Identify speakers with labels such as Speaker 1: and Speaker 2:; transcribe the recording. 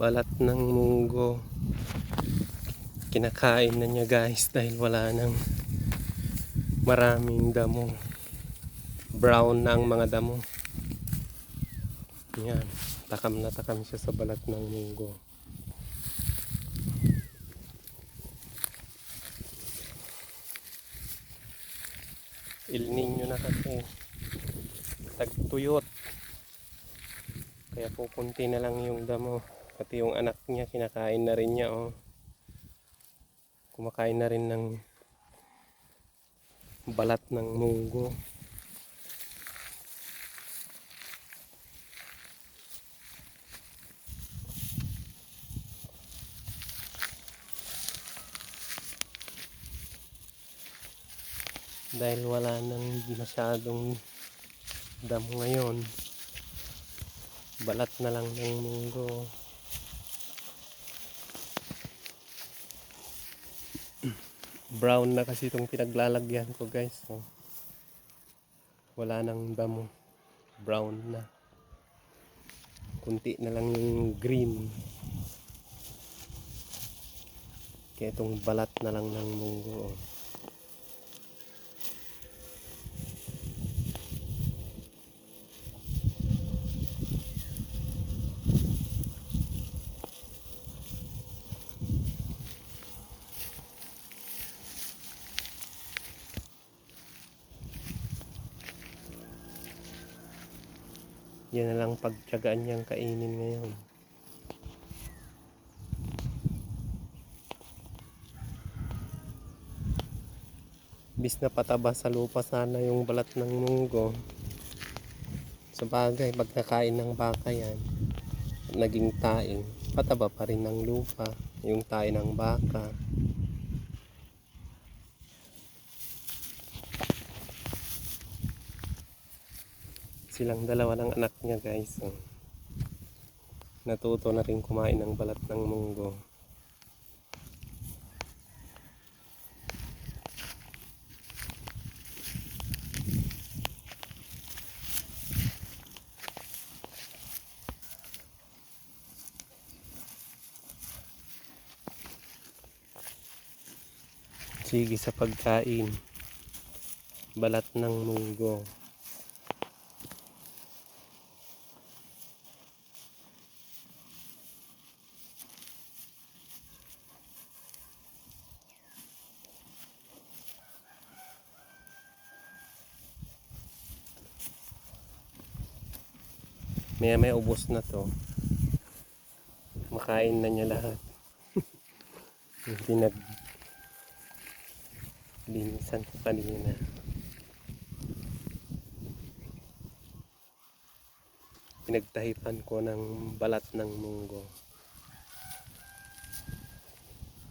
Speaker 1: balat ng munggo. Kinakain na niya guys dahil wala nang maraming damo. Brown na ang mga damo. Yan takam na takam siya sa balat ng munggo. Il Nino na kasi tagtuyot. Kaya pupunti na lang yung damo pati yung anak niya kinakain na rin niya oh. Kumakain na rin ng balat ng munggo dahil wala nang masyadong damo ngayon balat na lang ng munggo brown na kasi itong pinaglalagyan ko guys. So, wala nang damo. Brown na. Kunti na lang yung green. Kaya itong balat na lang ng munggo oh. Yan na lang pagtyagaan niyang kainin ngayon. Bis na pataba sa lupa sana yung balat ng munggo. Sa bagay, pag nakain ng baka yan, naging taing, pataba pa rin ng lupa, yung tae ng baka. Silang dalawa ng anak niya guys. Oh. natuto na rin kumain ng balat ng munggo. Sige sa pagkain balat ng munggo Maya may ubos na to. Makain na niya lahat. Yung pinag linisan ko kanina. Pinagtahipan ko ng balat ng munggo.